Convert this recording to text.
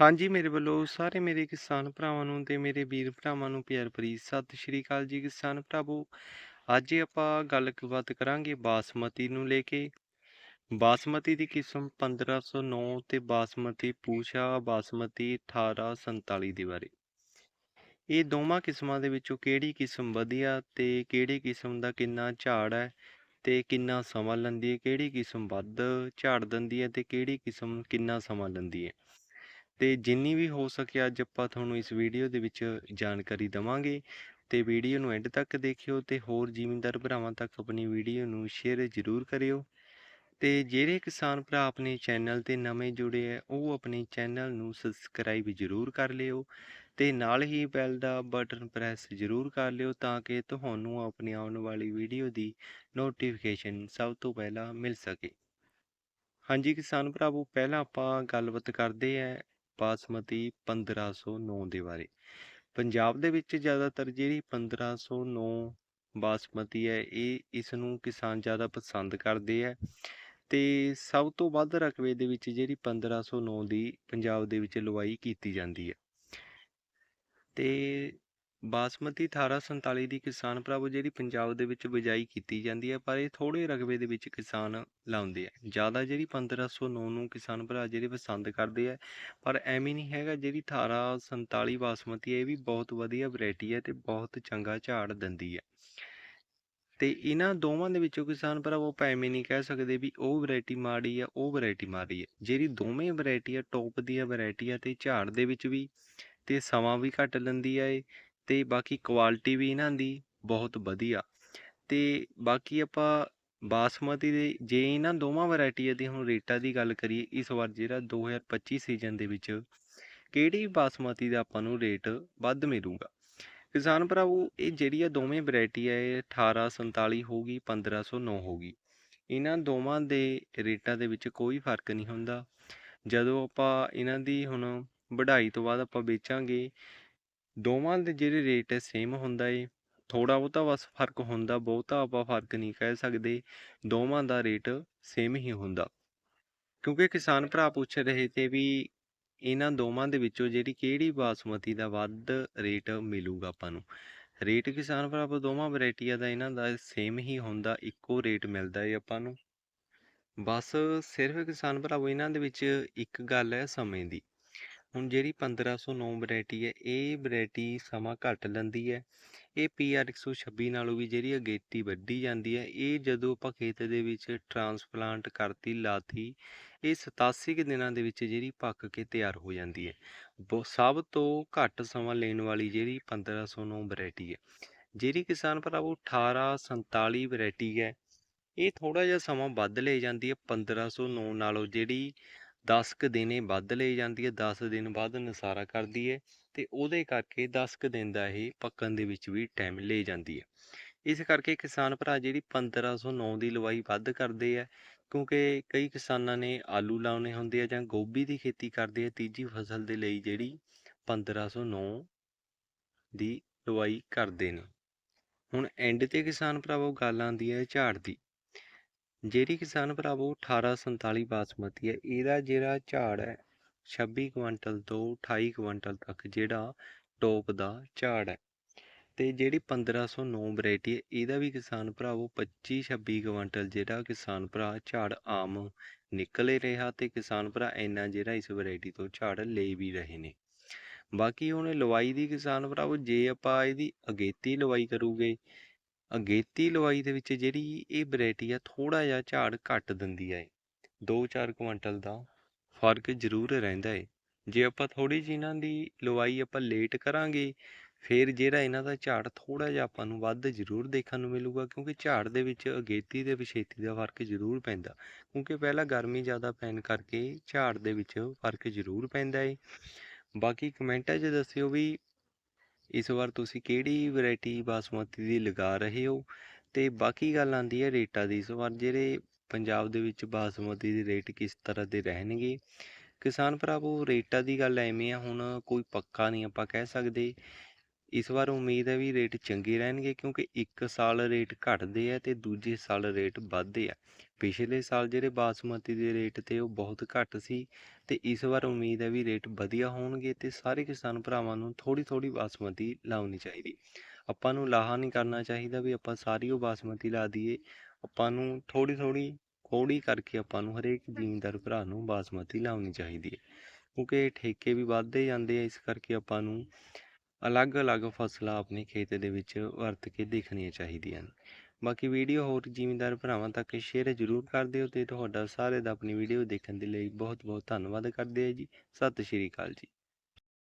ਹਾਂਜੀ, ਮੇਰੇ ਵੱਲੋਂ ਸਾਰੇ ਮੇਰੇ ਕਿਸਾਨ ਭਰਾਵਾਂ ਨੂੰ ਤੇ ਮੇਰੇ ਵੀਰ ਭਰਾਵਾਂ ਨੂੰ ਪਿਆਰ ਭਰੀ ਸਤਿ ਸ਼੍ਰੀ ਅਕਾਲ ਜੀ ਕਿਸਾਨ ਭਰਾਵੋ। ਅੱਜ ਆਪਾਂ ਗੱਲਬਾਤ ਕਰਾਂਗੇ ਬਾਸਮਤੀ ਨੂੰ ਲੈ ਕੇ। ਬਾਸਮਤੀ ਦੀ ਕਿਸਮ 1509 ਤੇ ਬਾਸਮਤੀ ਪੂਸ਼ਾ ਬਾਸਮਤੀ 1847 ਦੇ ਬਾਰੇ। ਇਹ ਦੋਵਾਂ ਕਿਸਮਾਂ ਦੇ ਵਿੱਚੋਂ ਕਿਹੜੀ ਕਿਸਮ ਵਧੀਆ ਤੇ ਕਿਹੜੀ ਕਿਸਮ ਦਾ ਕਿੰਨਾ ਝਾੜ ਹੈ ਤੇ ਕਿੰਨਾ ਸਮਾਂ ਲੈਂਦੀ ਹੈ, ਕਿਹੜੀ ਕਿਸਮ ਵੱਧ ਝਾੜ ਦਿੰਦੀ ਹੈ ਤੇ ਕਿਹੜੀ ਕਿਸਮ ਕਿੰਨਾ ਸਮਾਂ ਲੈਂਦੀ ਹੈ? ਤੇ ਜਿੰਨੀ ਵੀ ਹੋ ਸਕੇ ਅੱਜ ਆਪਾਂ ਤੁਹਾਨੂੰ ਇਸ ਵੀਡੀਓ ਦੇ ਵਿੱਚ ਜਾਣਕਾਰੀ ਦਵਾਂਗੇ ਤੇ ਵੀਡੀਓ ਨੂੰ ਐਂਡ ਤੱਕ ਦੇਖਿਓ ਤੇ ਹੋਰ ਜ਼ਿਮੀਂਦਾਰ ਭਰਾਵਾਂ ਤੱਕ ਆਪਣੀ ਵੀਡੀਓ ਨੂੰ ਸ਼ੇਅਰ ਜ਼ਰੂਰ ਕਰਿਓ। ਤੇ ਜਿਹੜੇ ਕਿਸਾਨ ਭਰਾ ਆਪਣੇ ਚੈਨਲ ਤੇ ਨਵੇਂ ਜੁੜੇ ਆ ਉਹ ਆਪਣੇ ਚੈਨਲ ਨੂੰ ਸਬਸਕ੍ਰਾਈਬ ਜ਼ਰੂਰ ਕਰ ਲਿਓ ਤੇ ਨਾਲ ਹੀ ਬੈਲ ਦਾ ਬਟਨ ਪ੍ਰੈਸ ਜ਼ਰੂਰ ਕਰ ਲਿਓ ਤਾਂ ਕਿ ਤੁਹਾਨੂੰ ਆਪਣੀ ਆਉਣ ਵਾਲੀ ਵੀਡੀਓ ਦੀ ਨੋਟੀਫਿਕੇਸ਼ਨ ਸਭ ਤੋਂ ਪਹਿਲਾਂ ਮਿਲ ਸਕੇ। ਹਾਂਜੀ ਕਿਸਾਨ ਭਰਾਵੋ, ਪਹਿਲਾਂ ਆਪਾਂ ਗੱਲਬਾਤ ਕਰਦੇ ਆਂ ਬਾਸਮਤੀ 1509 ਦੇ ਬਾਰੇ। ਪੰਜਾਬ ਦੇ ਵਿੱਚ ਜ਼ਿਆਦਾਤਰ ਜਿਹੜੀ 1509 ਬਾਸਮਤੀ ਹੈ, ਇਹ ਇਸ ਨੂੰ ਕਿਸਾਨ ਜ਼ਿਆਦਾ ਪਸੰਦ ਕਰਦੇ ਆ ਤੇ ਸਭ ਤੋਂ ਵੱਧ ਰਕਬੇ ਦੇ ਵਿੱਚ ਜਿਹੜੀ 1509 ਦੀ ਪੰਜਾਬ ਦੇ ਵਿੱਚ ਲਵਾਈ ਕੀਤੀ ਜਾਂਦੀ ਹੈ। ਤੇ ਬਾਸਮਤੀ 1847 ਦੀ ਕਿਸਾਨ ਭਰਾਵੋ, ਜਿਹੜੀ ਪੰਜਾਬ ਦੇ ਵਿੱਚ ਬਿਜਾਈ ਕੀਤੀ ਜਾਂਦੀ ਹੈ, ਪਰ ਇਹ ਥੋੜੇ ਰਕਬੇ ਦੇ ਵਿੱਚ ਕਿਸਾਨ ਲਾਉਂਦੇ ਆ। ਜ਼ਿਆਦਾ ਜਿਹੜੀ 1509 ਨੂੰ ਕਿਸਾਨ ਭਰਾ ਜਿਹੜੇ ਪਸੰਦ ਕਰਦੇ ਆ, ਪਰ ਐਵੇਂ ਨਹੀਂ ਹੈਗਾ, ਜਿਹੜੀ 1847 ਬਾਸਮਤੀ ਹੈ, ਇਹ ਵੀ ਬਹੁਤ ਵਧੀਆ ਵੈਰਾਈਟੀ ਹੈ ਤੇ ਬਹੁਤ ਚੰਗਾ ਝਾੜ ਦਿੰਦੀ ਹੈ। ਤੇ ਇਹਨਾਂ ਦੋਵਾਂ ਦੇ ਵਿੱਚੋਂ ਕਿਸਾਨ ਭਰਾਵੋ, ਆਪਾਂ ਐਵੇਂ ਨਹੀਂ ਕਹਿ ਸਕਦੇ ਵੀ ਉਹ ਵੈਰਾਈਟੀ ਮਾੜੀ ਆ, ਉਹ ਵੈਰਾਈਟੀ ਮਾੜੀ ਹੈ ਜਿਹੜੀ ਦੋਵੇਂ ਵੈਰਾਈਟੀ ਆ, ਟੌਪ ਦੀਆਂ ਵੈਰਾਈਟੀ ਆ ਤੇ ਝਾੜ ਦੇ ਵਿੱਚ ਵੀ, ਤੇ ਸਮਾਂ ਵੀ ਘੱਟ ਲੈਂਦੀ ਆ ਇਹ। ਅਤੇ ਬਾਕੀ ਕੁਆਲਿਟੀ ਵੀ ਇਹਨਾਂ ਦੀ ਬਹੁਤ ਵਧੀਆ। ਅਤੇ ਬਾਕੀ ਆਪਾਂ ਬਾਸਮਤੀ ਦੇ ਜੇ ਇਹਨਾਂ ਦੋਵਾਂ ਵੈਰਾਈਟੀਆਂ ਦੀ ਹੁਣ ਰੇਟਾਂ ਦੀ ਗੱਲ ਕਰੀਏ, ਇਸ ਵਾਰ ਜਿਹੜਾ 2025 ਸੀਜ਼ਨ ਦੇ ਵਿੱਚ ਕਿਹੜੀ ਬਾਸਮਤੀ ਦਾ ਆਪਾਂ ਨੂੰ ਰੇਟ ਵੱਧ ਮਿਲੂਗਾ। ਕਿਸਾਨ ਭਰਾਵੋ, ਇਹ ਜਿਹੜੀ ਆ ਦੋਵੇਂ ਵੈਰਾਈਟੀ ਹੈ ਇਹ 1847 ਹੋਗੀ 1509 ਹੋਗੀ ਇਹਨਾਂ ਦੋਵਾਂ ਦੇ ਰੇਟਾਂ ਦੇ ਵਿੱਚ ਕੋਈ ਫ਼ਰਕ ਨਹੀਂ ਹੁੰਦਾ। ਜਦੋਂ ਆਪਾਂ ਇਹਨਾਂ ਦੀ ਹੁਣ ਵਢਾਈ ਤੋਂ ਬਾਅਦ ਆਪਾਂ ਵੇਚਾਂਗੇ ਦੋਵਾਂ ਦੇ ਜਿਹੜੇ ਰੇਟ ਹੈ ਸੇਮ ਹੁੰਦਾ ਏ। ਥੋੜਾ ਬਹੁਤਾ ਬਸ ਫ਼ਰਕ ਹੁੰਦਾ, ਬਹੁਤਾ ਆਪਾਂ ਫ਼ਰਕ ਨਹੀਂ ਕਹਿ ਸਕਦੇ। ਦੋਵਾਂ ਦਾ ਰੇਟ ਸੇਮ ਹੀ ਹੁੰਦਾ। ਕਿਉਂਕਿ ਕਿਸਾਨ ਭਰਾ ਪੁੱਛ ਰਹੇ ਤੇ ਵੀ ਇਹਨਾਂ ਦੋਵਾਂ ਦੇ ਵਿੱਚੋਂ ਜਿਹੜੀ ਕਿਹੜੀ ਬਾਸਮਤੀ ਦਾ ਵੱਧ ਰੇਟ ਮਿਲੂਗਾ ਆਪਾਂ ਨੂੰ? ਰੇਟ ਕਿਸਾਨ ਭਰਾ ਦੋਵਾਂ ਵੈਰਾਈਟੀਆਂ ਦਾ ਇਹਨਾਂ ਦਾ ਸੇਮ ਹੀ ਹੁੰਦਾ, ਇੱਕੋ ਰੇਟ ਮਿਲਦਾ ਏ ਆਪਾਂ ਨੂੰ। ਬਸ ਸਿਰਫ ਕਿਸਾਨ ਭਰਾਵੋ ਇਹਨਾਂ ਦੇ ਵਿੱਚ ਇੱਕ ਗੱਲ ਹੈ, ਸਮੇਂ ਦੀ। ਹੁਣ ਜਿਹੜੀ 1509 ਵੈਰਾਈਟੀ ਹੈ, ਇਹ ਵੈਰਾਈਟੀ ਸਮਾਂ ਘੱਟ ਲੈਂਦੀ ਹੈ। ਇਹ PR 126 ਨਾਲੋਂ ਵੀ ਜਿਹੜੀ ਅਗੇਤੀ ਵੱਢੀ ਜਾਂਦੀ ਹੈ। ਇਹ ਜਦੋਂ ਆਪਾਂ ਖੇਤ ਦੇ ਵਿੱਚ ਟਰਾਂਸਪਲਾਂਟ ਕਰਤੀ, ਲਾਤੀ, ਇਹ 87 ਕੁ ਦਿਨਾਂ ਦੇ ਵਿੱਚ ਜਿਹੜੀ ਪੱਕ ਕੇ ਤਿਆਰ ਹੋ ਜਾਂਦੀ ਹੈ। ਬਹੁ, ਸਭ ਤੋਂ ਘੱਟ ਸਮਾਂ ਲੈਣ ਵਾਲੀ ਜਿਹੜੀ 1509 ਵੈਰਾਈਟੀ ਹੈ। ਜਿਹੜੀ ਕਿਸਾਨ ਭਰਾਵੋ 1847 ਵੈਰਾਈਟੀ ਹੈ, ਇਹ ਥੋੜਾ ਜਿਹਾ ਸਮਾਂ ਵੱਧ ਲੈ ਜਾਂਦੀ ਹੈ। 1509 ਨਾਲੋਂ ਜਿਹੜੀ 10 ਕੁ ਦਿਨੇ ਵੱਧ ਲਈ ਜਾਂਦੀ ਹੈ 10 ਦਿਨ ਬਾਅਦ ਨਸਾਰਾ ਕਰਦੀ ਹੈ ਤੇ ਉਹਦੇ ਕਰਕੇ 10 ਕੁ ਦਿਨ ਦਾ ਇਹ ਪੱਕਣ ਦੇ ਵਿੱਚ ਵੀ ਟਾਈਮ ਲੈ ਜਾਂਦੀ ਹੈ। ਇਸ ਕਰਕੇ ਕਿਸਾਨ ਭਰਾ ਜਿਹੜੀ 1509 ਦੀ ਲਵਾਈ ਵੱਧ ਕਰਦੇ ਆ, ਕਿਉਂਕਿ ਕਈ ਕਿਸਾਨਾਂ ਨੇ ਆਲੂ ਲਾਉਣੇ ਹੁੰਦੇ ਆ ਜਾਂ ਗੋਭੀ ਦੀ ਖੇਤੀ ਕਰਦੇ ਆ, ਤੀਜੀ ਫਸਲ ਦੇ ਲਈ ਜਿਹੜੀ 1509 ਦੀ ਲਵਾਈ ਕਰਦੇ ਨੇ। ਹੁਣ ਐਂਡ ਤੇ ਕਿਸਾਨ ਭਰਾਵੋ, ਗੱਲ ਆਉਂਦੀ ਹੈ, ਝਾੜ ਦੀ। ਜਿਹੜੀ ਕਿਸਾਨ ਭਰਾਵੋ 1847 ਬਾਸਮਤੀ ਹੈ, ਇਹਦਾ ਜਿਹੜਾ ਝਾੜ ਹੈ 26 ਕੁਇੰਟਲ ਤੋਂ 28 ਕੁਇੰਟਲ ਤੱਕ ਜਿਹੜਾ ਟੋਪ ਦਾ ਝਾੜ ਹੈ। ਤੇ ਜਿਹੜੀ 1509 ਵੈਰਾਈਟੀ ਹੈ, ਇਹਦਾ ਵੀ ਕਿਸਾਨ ਭਰਾਵੋ 25 26 ਕੁਇੰਟਲ ਜਿਹੜਾ ਕਿਸਾਨ ਭਰਾ ਝਾੜ ਆਮ ਨਿਕਲ ਰਿਹਾ ਤੇ ਕਿਸਾਨ ਭਰਾ ਇੰਨਾ ਜਿਹੜਾ ਇਸ ਵੈਰਾਈਟੀ ਤੋਂ ਝਾੜ ਲੈ ਵੀ ਰਹੇ ਨੇ। ਬਾਕੀ ਹੁਣ ਲਵਾਈ ਦੀ ਕਿਸਾਨ ਭਰਾਵੋ, ਜੇ ਆਪਾਂ ਇਹਦੀ ਅਗੇਤੀ ਲਵਾਈ ਕਰੂਗੇ ਅਗੇਤੀ ਲਵਾਈ ਦੇ ਵਿੱਚ ਜਿਹੜੀ ਇਹ ਵੈਰਾਈਟੀ ਆ ਥੋੜਾ ਜਿਹਾ ਝਾੜ ਘੱਟ ਦਿੰਦੀ ਹੈ 2-4 ਕੁਇੰਟਲ ਦਾ ਫ਼ਰਕ ਜ਼ਰੂਰ ਰਹਿੰਦਾ ਹੈ ਜੇ ਆਪਾਂ ਥੋੜੀ ਜਿਹੀ ਇਹਨਾਂ ਦੀ ਲਵਾਈ ਆਪਾਂ ਲੇਟ ਕਰਾਂਗੇ, ਫਿਰ ਜਿਹੜਾ ਇਹਨਾਂ ਦਾ ਝਾੜ ਥੋੜਾ ਜਿਹਾ ਆਪਾਂ ਨੂੰ ਵੱਧ ਜ਼ਰੂਰ ਦੇਖਣ ਨੂੰ ਮਿਲੂਗਾ, ਕਿਉਂਕਿ ਝਾੜ ਦੇ ਵਿੱਚ ਅਗੇਤੀ ਤੇ ਵਿਛੇਤੀ ਦਾ ਫ਼ਰਕ ਜ਼ਰੂਰ ਪੈਂਦਾ। ਕਿਉਂਕਿ ਪਹਿਲਾਂ ਗਰਮੀ ਜ਼ਿਆਦਾ ਪੈਣ ਕਰਕੇ ਝਾੜ ਦੇ ਵਿੱਚ ਫ਼ਰਕ ਜ਼ਰੂਰ ਪੈਂਦਾ ਏ। ਬਾਕੀ ਕਮੈਂਟਾਂ 'ਚ ਦੱਸਿਓ ਵੀ ਇਸ ਵਾਰ ਤੁਸੀਂ ਕਿਹੜੀ ਵੈਰਾਈਟੀ ਬਾਸਮਤੀ ਦੀ ਲਗਾ ਰਹੇ ਹੋ? ਤੇ ਬਾਕੀ ਗੱਲ ਆਂਦੀ ਹੈ ਰੇਟਾਂ ਦੀ। ਇਸ ਵਾਰ ਜਿਹੜੇ ਪੰਜਾਬ ਦੇ ਵਿੱਚ ਬਾਸਮਤੀ ਦੇ ਰੇਟ ਕਿਸ ਤਰ੍ਹਾਂ ਦੇ ਰਹਿਣਗੇ? ਕਿਸਾਨ ਭਰਾਵੋ, ਰੇਟਾਂ ਦੀ ਗੱਲ ਐਵੇਂ ਆ, ਹੁਣ ਕੋਈ ਪੱਕਾ ਨਹੀਂ ਆਪਾਂ ਕਹਿ ਸਕਦੇ। ਇਸ ਵਾਰ ਉਮੀਦ ਹੈ ਵੀ ਰੇਟ ਚੰਗੇ ਰਹਿਣਗੇ ਕਿਉਂਕਿ ਇੱਕ ਸਾਲ ਰੇਟ ਘਟਦੇ ਆ ਤੇ ਦੂਜੇ ਸਾਲ ਰੇਟ ਵੱਧਦੇ ਆ। ਪਿਛਲੇ ਸਾਲ ਜਿਹੜੇ ਬਾਸਮਤੀ ਦੇ ਰੇਟ ਤੇ ਉਹ ਬਹੁਤ ਘੱਟ ਸੀ ਤੇ ਇਸ ਵਾਰ ਉਮੀਦ ਹੈ ਵੀ ਰੇਟ ਵਧੀਆ ਹੋਣਗੇ ਤੇ ਸਾਰੇ ਕਿਸਾਨ ਭਰਾਵਾਂ ਨੂੰ ਥੋੜੀ ਥੋੜੀ ਬਾਸਮਤੀ ਲਾਉਣੀ ਚਾਹੀਦੀ। ਆਪਾਂ ਨੂੰ ਲਾਹਾ ਨਹੀਂ ਕਰਨਾ ਚਾਹੀਦਾ ਵੀ ਆਪਾਂ ਸਾਰੀ ਉਹ ਬਾਸਮਤੀ ਲਾ ਦਈਏ। ਆਪਾਂ ਨੂੰ ਥੋੜੀ ਥੋੜੀ ਕੋੜੀ ਕਰਕੇ ਆਪਾਂ ਨੂੰ ਹਰੇਕ ਜ਼ਿਮੀਂਦਾਰ ਭਰਾ ਨੂੰ ਬਾਸਮਤੀ ਲਾਉਣੀ ਚਾਹੀਦੀ ਹੈ। ਕਿਉਂਕਿ ਠੇਕੇ ਵੀ ਵੱਧਦੇ ਜਾਂਦੇ ਆ, ਇਸ ਕਰਕੇ ਆਪਾਂ ਨੂੰ ਅਲੱਗ-ਅਲੱਗ ਫਸਲਾਂ ਆਪਣੇ ਖੇਤ ਦੇ ਵਿੱਚ ਵਰਤ ਕੇ ਦੇਖਣੀਆਂ ਚਾਹੀਦੀਆਂ ਹਨ। ਬਾਕੀ ਵੀਡੀਓ ਹੋਰ ਜ਼ਿਮੀਂਦਾਰ ਭਰਾਵਾਂ ਤੱਕ ਸ਼ੇਅਰ ਜ਼ਰੂਰ ਕਰ ਦਿਓ ਤੇ ਤੁਹਾਡਾ ਸਾਰੇ ਦਾ ਆਪਣੀ ਵੀਡੀਓ ਦੇਖਣ ਦੇ ਲਈ ਬਹੁਤ-ਬਹੁਤ ਧੰਨਵਾਦ ਕਰਦੇ ਆ ਜੀ। ਸਤਿ ਸ਼੍ਰੀ ਅਕਾਲ ਜੀ।